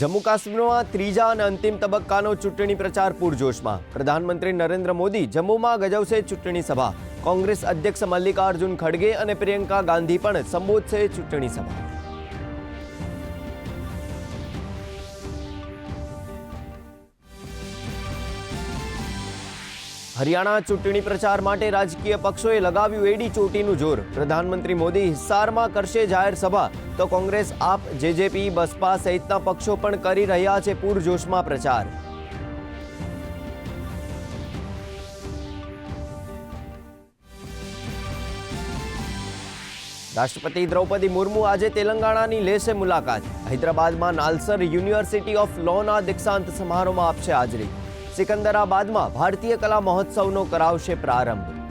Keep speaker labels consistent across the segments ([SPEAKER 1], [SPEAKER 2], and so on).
[SPEAKER 1] જમ્મુ કાશ્મીરમાં ત્રીજા અને અંતિમ તબક્કાનો ચૂંટણી પ્રચાર પૂરજોશમાં. પ્રધાનમંત્રી નરેન્દ્ર મોદી જમ્મુમાં ગજવશે ચૂંટણી સભા. કોંગ્રેસ અધ્યક્ષ મલ્લિકાર્જુન ખડગે અને પ્રિયંકા ગાંધી પણ સંબોધશે ચૂંટણી સભા. હરિયાણા ચૂંટણી પ્રચાર માટે રાજકીય પક્ષોએ લગાવ્યું એડી ચોટીનું જોર. પ્રધાનમંત્રી મોદી હિસ્સારમાં કરશે જાહેર સભા. તો કોંગ્રેસ આપ, જેજેપી, બસપા સહિતના પક્ષો પણ કરી રહ્યા છે પૂરજોશમાં પ્રચાર. રાષ્ટ્રપતિ દ્રૌપદી મુર્મુ આજે તેલંગાણાની લેશે મુલાકાત. હૈદરાબાદમાં નાલસર યુનિવર્સિટી ઓફ લોના દીક્ષાંત સમારોહમાં આપશે હાજરી. સિકંદરાબાદમાં ભારતીય કલા મહોત્સવનો કરાવશે પ્રારંભ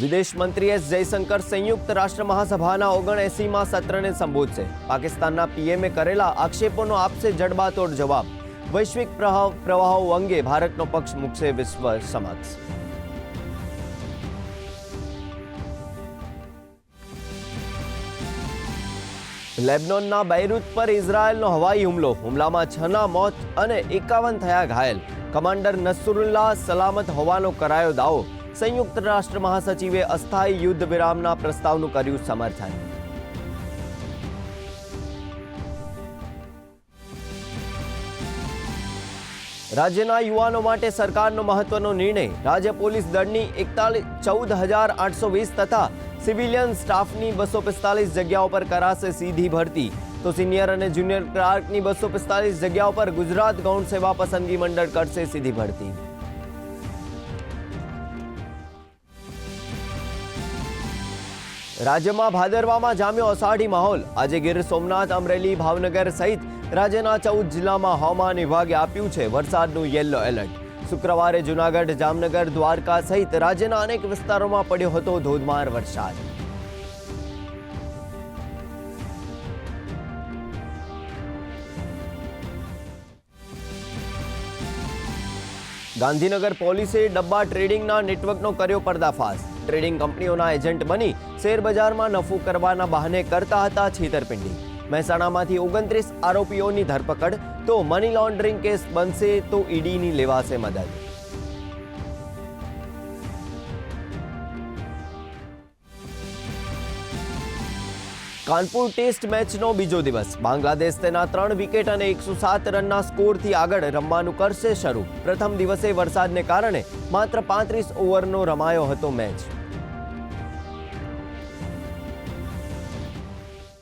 [SPEAKER 1] વિદેશ મંત્રી એસ જયશંકર સંયુક્ત રાષ્ટ્ર મહાસભાના ઓગણએસીમાં સત્રને સંબોધશે પાકિસ્તાનના પીએમએ કરેલા આક્ષેપોનો આપશે જડબાતોડ જવાબ વૈશ્વિક પ્રવાહ પ્રવાહો અંગે ભારતનો પક્ષ મૂકશે વિશ્વ સમક્ષ લેબનોનના બૈરુત પર ઇઝરાયલનો હવાઈ હુમલો. હુમલામાં છના મોત અને એકાવન થયા ઘાયલ. કમાન્ડર નસરુલ્લાહ સલામત હોવાનો કરાયો દાવો. સંયુક્ત રાષ્ટ્ર મહાસચિવે અસ્થાયી યુદ્ધ વિરામના પ્રસ્તાવનું કર્યું સમર્થન. રાજ્યના યુવાનો માટે સરકારનો મહત્વનો નિર્ણય. રાજ્ય પોલીસ દળની એકતાલીસ ચૌદ હજાર આઠસો વીસ તથા સિવિલિયન સ્ટાફની બસો પિસ્તાલીસ જગ્યાઓ પર કરાશે સીધી ભરતી. તો સિનિયર અને જુનિયર ક્લાર્કની બસો પિસ્તાલીસ જગ્યાઓ પર ગુજરાત ગૌણ સેવા પસંદગી મંડળ કરશે સીધી ભરતી. રાજ્યમાં ભાદરવામાં જામ્યો અષાઢી માહોલ. આજે ગીર સોમનાથ, અમરેલી, ભાવનગર સહિત રાજ્યના ચૌદ જિલ્લામાં હવામાન વિભાગે આપ્યું છે વરસાદનું યેલો એલર્ટ. શુક્રવારે જૂનાગઢ, જામનગર, દ્વારકા સહિત રાજ્યના અનેક વિસ્તારોમાં પડ્યો હતો ધોધમાર વરસાદ. ગાંધીનગર પોલીસે ડબ્બા ટ્રેડિંગના નેટવર્કનો કર્યો પર્દાફાશ. ટ્રેડિંગ કંપનીઓના એજન્ટ બની શેરબજારમાં નફો કરવાના બહાને કરતા હતા છેતરપિંડી. મહેસાણામાંથી ઓગણત્રીસ આરોપીઓની ધરપકડ, તો મની લોન્ડરિંગ કેસ બનશે તો ઈડીની લેવાશે મદદ. કાનપુર ટેસ્ટ મેચનો બીજો દિવસ. બાંગ્લાદેશ તેના ત્રણ વિકેટ અને એકસો સાત રનના સ્કોરથી આગળ રમવાનું કરશે શરૂ. પ્રથમ દિવસે વરસાદને કારણે માત્ર પાંત્રીસ ઓવરનો રમાયો હતો મેચ.